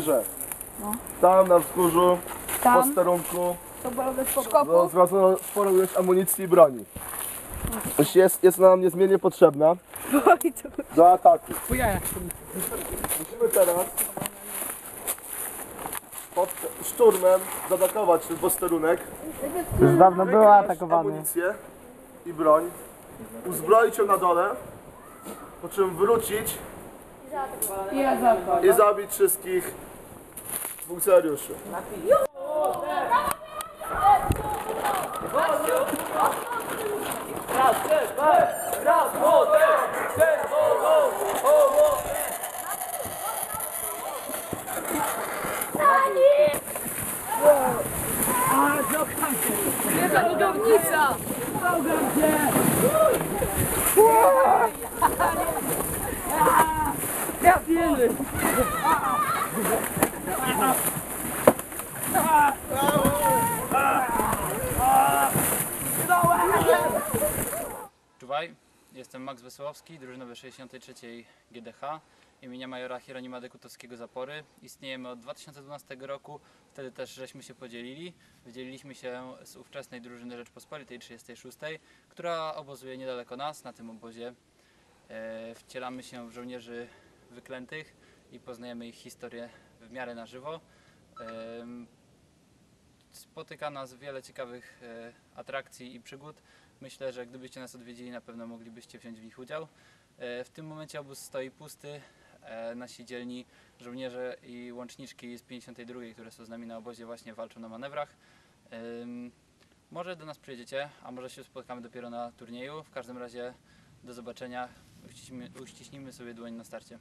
Że Tam na wzgórzu, w Tam. posterunku, To no, zgromadzono sporo ilość amunicji i broni. Jeśli Jest, jest nam niezmiennie potrzebna do ataku. Musimy teraz pod szturmem zaatakować ten posterunek, Już dawno była wykraść atakowany. amunicję i broń, uzbroić ją na dole, po czym wrócić i zabić wszystkich funkcjonariuszy. Lodownica! Ja wiemy. Czuwaj, jestem Max Wesołowski, drużynowy 63 GDH imienia majora Hieronima Dekutowskiego Zapory. Istniejemy od 2012 roku, wtedy też żeśmy się podzielili. Wydzieliliśmy się z ówczesnej drużyny Rzeczpospolitej 36, która obozuje niedaleko nas. Na tym obozie e, wcielamy się w żołnierzy wyklętych i poznajemy ich historię w miarę na żywo. Spotyka nas wiele ciekawych e, atrakcji i przygód. Myślę, że gdybyście nas odwiedzili, na pewno moglibyście wziąć w nich udział. E, W tym momencie obóz stoi pusty. E, Nasi dzielni żołnierze i łączniczki z 52, które są z nami na obozie, właśnie walczą na manewrach. Może do nas przyjedziecie, a może się spotkamy dopiero na turnieju. W każdym razie do zobaczenia. Uściśnijmy sobie dłoń na starcie.